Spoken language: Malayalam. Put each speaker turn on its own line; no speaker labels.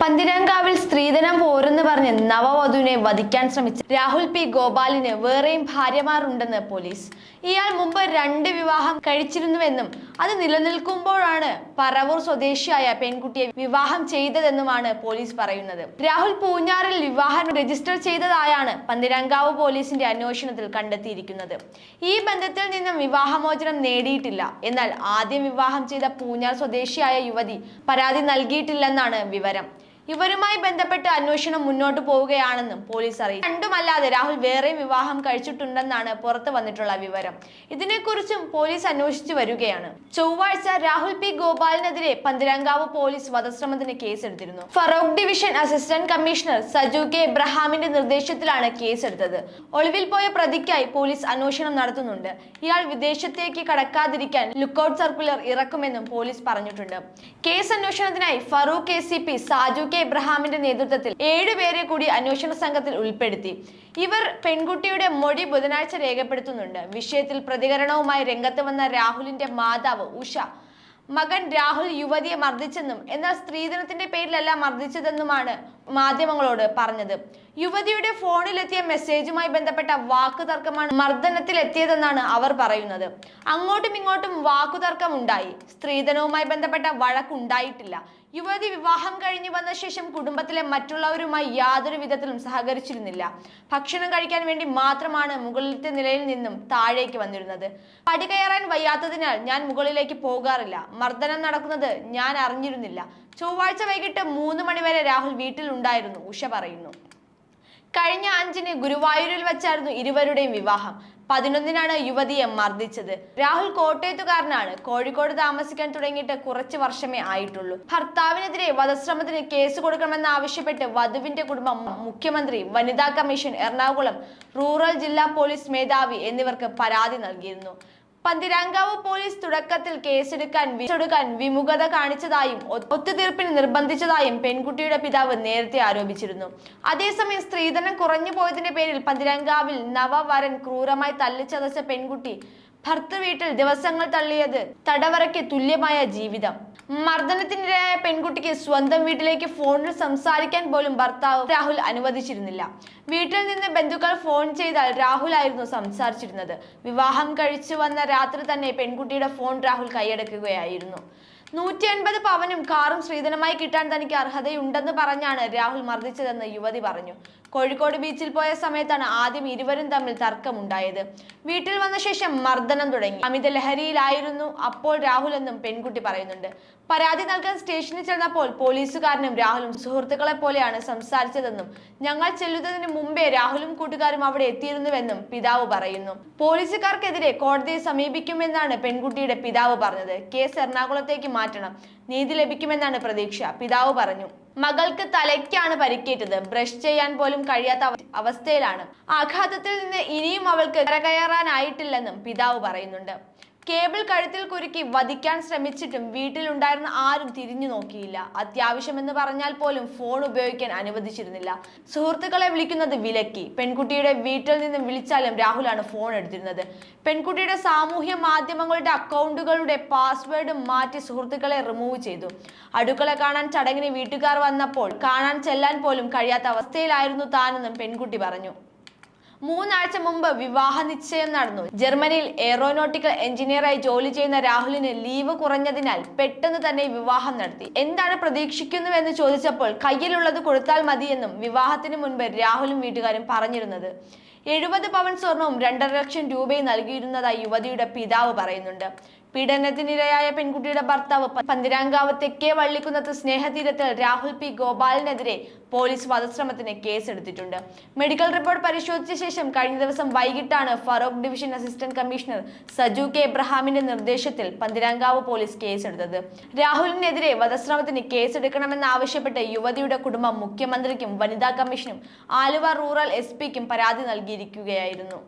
പന്തിരങ്കാവിൽ സ്ത്രീധനം പോരെന്ന് പറഞ്ഞ് നവവധുവിനെ വധിക്കാൻ ശ്രമിച്ച രാഹുൽ പി ഗോപാലിന് വേറെയും ഭാര്യമാരുണ്ടെന്ന് പോലീസ്. ഇയാൾ മുമ്പ് രണ്ട് വിവാഹം കഴിച്ചിരുന്നുവെന്നും അത് നിലനിൽക്കുമ്പോഴാണ് പറവൂർ സ്വദേശിയായ പെൺകുട്ടിയെ വിവാഹം ചെയ്തതെന്നുമാണ് പോലീസ് പറയുന്നത്. രാഹുൽ പൂഞ്ഞാറിൽ വിവാഹം രജിസ്റ്റർ ചെയ്തതായാണ് പന്തിരങ്കാവ് പോലീസിന്റെ അന്വേഷണത്തിൽ കണ്ടെത്തിയിരിക്കുന്നത്. ഈ ബന്ധത്തിൽ നിന്നും വിവാഹമോചനം നേടിയിട്ടില്ല. എന്നാൽ ആദ്യം വിവാഹം ചെയ്ത പൂഞ്ഞാർ സ്വദേശിയായ യുവതി പരാതി നൽകിയിട്ടില്ലെന്നാണ് വിവരം. ഇവരുമായി ബന്ധപ്പെട്ട് അന്വേഷണം മുന്നോട്ട് പോവുകയാണെന്നും പോലീസ് അറിയിച്ചു. രണ്ടുമല്ലാതെ രാഹുൽ വേറെ വിവാഹം കഴിച്ചിട്ടുണ്ടെന്നാണ് പുറത്തു വന്നിട്ടുള്ള വിവരം. ഇതിനെക്കുറിച്ചും പോലീസ് അന്വേഷിച്ചു വരികയാണ്. ചൊവ്വാഴ്ച രാഹുൽ പി ഗോപാലിനെതിരെ പന്തിരങ്കാവ് പോലീസ് വധശ്രമത്തിന് കേസെടുത്തിരുന്നു. Feroke division assistant commissioner Saju K എബ്രഹാമിന്റെ നിർദ്ദേശത്തിലാണ് കേസെടുത്തത്. ഒളിവിൽ പോയ പ്രതിക്കായി പോലീസ് അന്വേഷണം നടത്തുന്നുണ്ട്. ഇയാൾ വിദേശത്തേക്ക് കടക്കാതിരിക്കാൻ ലുക്കൌട്ട് സർക്കുലർ ഇറക്കുമെന്നും പോലീസ് പറഞ്ഞിട്ടുണ്ട്. Case അന്വേഷണത്തിനായി Farook A C P Saju K എബ്രഹാമിന്റെ നേതൃത്വത്തിൽ ഏഴുപേരെ കൂടി അന്വേഷണ സംഘത്തിൽ ഉൾപ്പെടുത്തി. ഇവർ പെൺകുട്ടിയുടെ മൊഴി ബുധനാഴ്ച രേഖപ്പെടുത്തുന്നുണ്ട്. വിഷയത്തിൽ പ്രതികരണവുമായി രംഗത്ത് വന്ന രാഹുലിന്റെ മാതാവ് ഉഷ. മകൻ രാഹുൽ യുവതിയെ മർദ്ദിച്ചെന്നും എന്നാൽ സ്ത്രീധനത്തിന്റെ പേരിലല്ല മർദ്ദിച്ചതെന്നുമാണ് മാധ്യമങ്ങളോട് പറഞ്ഞത്. യുവതിയുടെ ഫോണിലെത്തിയ മെസ്സേജുമായി ബന്ധപ്പെട്ട വാക്കുതർക്കമാണ് മർദ്ദനത്തിലെത്തിയതെന്നാണ് അവർ പറയുന്നത്. അങ്ങോട്ടും ഇങ്ങോട്ടും വാക്കുതർക്കം ഉണ്ടായി സ്ത്രീധനവുമായി ബന്ധപ്പെട്ട വഴക്കുണ്ടായിട്ടില്ല. യുവതി വിവാഹം കഴിഞ്ഞു വന്ന ശേഷം കുടുംബത്തിലെ മറ്റുള്ളവരുമായി യാതൊരു വിധത്തിലും സഹകരിച്ചിരുന്നില്ല. ഭക്ഷണം കഴിക്കാൻ വേണ്ടി മാത്രമാണ് മുകളിലത്തെ നിലയിൽ നിന്നും താഴേക്ക് വന്നിരുന്നത്. പടി കയറാൻ വയ്യാത്തതിനാൽ ഞാൻ മുകളിലേക്ക് പോകാറില്ല. മർദ്ദനം നടക്കുന്നത് ഞാൻ അറിഞ്ഞിരുന്നില്ല. ചൊവ്വാഴ്ച വൈകിട്ട് മൂന്ന് മണിവരെ രാഹുൽ വീട്ടിൽ ഉണ്ടായിരുന്നു ഉഷ പറയുന്നു. കഴിഞ്ഞ അഞ്ചിന് ഗുരുവായൂരിൽ വെച്ചായിരുന്നു ഇരുവരുടെയും വിവാഹം. പതിനൊന്നിനാണ് യുവതിയെ മർദ്ദിച്ചത്. രാഹുൽ കോട്ടയത്തുകാരനാണ്. കോഴിക്കോട് താമസിക്കാൻ തുടങ്ങിയിട്ട് കുറച്ച് വർഷമേ ആയിട്ടുള്ളൂ. ഭർത്താവിനെതിരെ വധശ്രമത്തിന് കേസ് കൊടുക്കണമെന്ന് ആവശ്യപ്പെട്ട് വധുവിന്റെ കുടുംബം മുഖ്യമന്ത്രി വനിതാ കമ്മീഷൻ എറണാകുളം റൂറൽ ജില്ലാ പോലീസ് മേധാവി എന്നിവർക്ക് പരാതി നൽകിയിരുന്നു. പന്തിരാങ്കാവ് പോലീസ് തുടക്കത്തിൽ കേസെടുക്കാൻ വിച്ചെടുക്കാൻ വിമുഖത കാണിച്ചതായും ഒത്തുതീർപ്പിന് നിർബന്ധിച്ചതായും പെൺകുട്ടിയുടെ പിതാവ് നേരത്തെ ആരോപിച്ചിരുന്നു. അതേസമയം സ്ത്രീധനം കുറഞ്ഞു പോയതിന്റെ പേരിൽ പന്തിരാങ്കാവിൽ നവവരൻ ക്രൂരമായി തല്ലിച്ചതച്ച പെൺകുട്ടി ഭർത്തൃ വീട്ടിൽ ദിവസങ്ങൾ തള്ളിയത് തടവറയ്ക്ക് തുല്യമായ ജീവിതം. മർദ്ദനത്തിനിരയായ പെൺകുട്ടിക്ക് സ്വന്തം വീട്ടിലേക്ക് ഫോണിൽ സംസാരിക്കാൻ പോലും ഭർത്താവ് രാഹുൽ അനുവദിച്ചിരുന്നില്ല. വീട്ടിൽ നിന്ന് ബന്ധുക്കൾ ഫോൺ ചെയ്താൽ രാഹുൽ ആയിരുന്നു സംസാരിച്ചിരുന്നത്. വിവാഹം കഴിച്ചു വന്ന രാത്രി തന്നെ പെൺകുട്ടിയുടെ ഫോൺ രാഹുൽ കൈയടക്കുകയായിരുന്നു. നൂറ്റി അൻപത് പവനും കാറും ശ്രീധനമായി കിട്ടാൻ തനിക്ക് അർഹതയുണ്ടെന്ന് പറഞ്ഞാണ് രാഹുൽ മർദ്ദിച്ചതെന്ന് യുവതി പറഞ്ഞു. കോഴിക്കോട് ബീച്ചിൽ പോയ സമയത്താണ് ആദ്യം ഇരുവരും തമ്മിൽ തർക്കമുണ്ടായത്. വീട്ടിൽ വന്ന ശേഷം മർദ്ദനം തുടങ്ങി. അമിത ലഹരിയിലായിരുന്നു അപ്പോൾ രാഹുൽ എന്നും പെൺകുട്ടി പറയുന്നുണ്ട്. പരാതി നൽകാൻ സ്റ്റേഷനിൽ ചെന്നപ്പോൾ പോലീസുകാരനും രാഹുലും സുഹൃത്തുക്കളെ പോലെയാണ് സംസാരിച്ചതെന്നും ഞങ്ങൾ ചെല്ലുന്നതിന് മുമ്പേ രാഹുലും കൂട്ടുകാരും അവിടെ എത്തിയിരുന്നുവെന്നും പിതാവ് പറയുന്നു. പോലീസുകാർക്കെതിരെ കോടതിയെ സമീപിക്കുമെന്നാണ് പെൺകുട്ടിയുടെ പിതാവ് പറഞ്ഞത്. കേസ് എറണാകുളത്തേക്ക് മാറ്റണം. നീതി ലഭിക്കുമെന്നാണ് പ്രതീക്ഷ. പിതാവ് പറഞ്ഞു. മകൾക്ക് തലയ്ക്കാണ് പരിക്കേറ്റത്. ബ്രഷ് ചെയ്യാൻ പോലും കഴിയാത്ത അവസ്ഥയിലാണ്. ആഘാതത്തിൽ നിന്ന് ഇനിയും അവൾക്ക് കരകയറാനായിട്ടില്ലെന്നും പിതാവ് പറയുന്നുണ്ട്. കേബിൾ കഴുത്തിൽ കുരുക്കി വധിക്കാൻ ശ്രമിച്ചിട്ടും വീട്ടിലുണ്ടായിരുന്ന ആരും തിരിഞ്ഞു നോക്കിയില്ല. അത്യാവശ്യമെന്ന് പറഞ്ഞാൽ പോലും ഫോൺ ഉപയോഗിക്കാൻ അനുവദിച്ചിരുന്നില്ല. സുഹൃത്തുക്കളെ വിളിക്കുന്നത് വിലക്കി. പെൺകുട്ടിയുടെ വീട്ടിൽ നിന്നും വിളിച്ചാലും രാഹുലാണ് ഫോൺ എടുത്തിരുന്നത്. പെൺകുട്ടിയുടെ സാമൂഹ്യ മാധ്യമങ്ങളുടെ അക്കൗണ്ടുകളുടെ പാസ്വേഡ് മാറ്റി സുഹൃത്തുക്കളെ റിമൂവ് ചെയ്തു. അടുക്കള കാണാൻ ചടങ്ങിന് വീട്ടുകാർ വന്നപ്പോൾ കാണാൻ ചെല്ലാൻ പോലും കഴിയാത്ത അവസ്ഥയിലായിരുന്നു താനെന്നും പെൺകുട്ടി പറഞ്ഞു. മൂന്നാഴ്ച മുമ്പ് വിവാഹ നിശ്ചയം നടന്നു. ജർമ്മനിയിൽ എയറോനോട്ടിക്കൽ എഞ്ചിനീയറായി ജോലി ചെയ്യുന്ന രാഹുലിന് ലീവ് കുറഞ്ഞതിനാൽ പെട്ടെന്ന് തന്നെ വിവാഹം നടത്തി. എന്താണ് പ്രതീക്ഷിക്കുന്നുവെന്ന് ചോദിച്ചപ്പോൾ കയ്യിലുള്ളത് കൊടുത്താൽ മതിയെന്നും വിവാഹത്തിന് മുൻപ് രാഹുലും വീട്ടുകാരും പറഞ്ഞിരുന്നത്. എഴുപത് പവൻ സ്വർണവും രണ്ടര ലക്ഷം രൂപയും നൽകിയിരുന്നതായി യുവതിയുടെ പിതാവ് പറയുന്നുണ്ട്. പീഡനത്തിനിരയായ പെൺകുട്ടിയുടെ ഭർത്താവ് പന്തിരാങ്കാവ് തെക്കേ വള്ളിക്കുന്നത്ത് സ്നേഹതീരത്തിൽ രാഹുൽ പി ഗോപാലിനെതിരെ പോലീസ് വധശ്രമത്തിന് കേസെടുത്തിട്ടുണ്ട്. മെഡിക്കൽ റിപ്പോർട്ട് പരിശോധിച്ച ശേഷം കഴിഞ്ഞ ദിവസം വൈകിട്ടാണ് Feroke division assistant commissioner Saju K എബ്രഹാമിന്റെ നിർദ്ദേശത്തിൽ പന്തിരാങ്കാവ് പോലീസ് കേസെടുത്തത്. രാഹുലിനെതിരെ വധശ്രമത്തിന് കേസെടുക്കണമെന്നാവശ്യപ്പെട്ട് യുവതിയുടെ കുടുംബം മുഖ്യമന്ത്രിക്കും വനിതാ കമ്മീഷനും ആലുവ റൂറൽ എസ് പരാതി നൽകിയിരിക്കുകയായിരുന്നു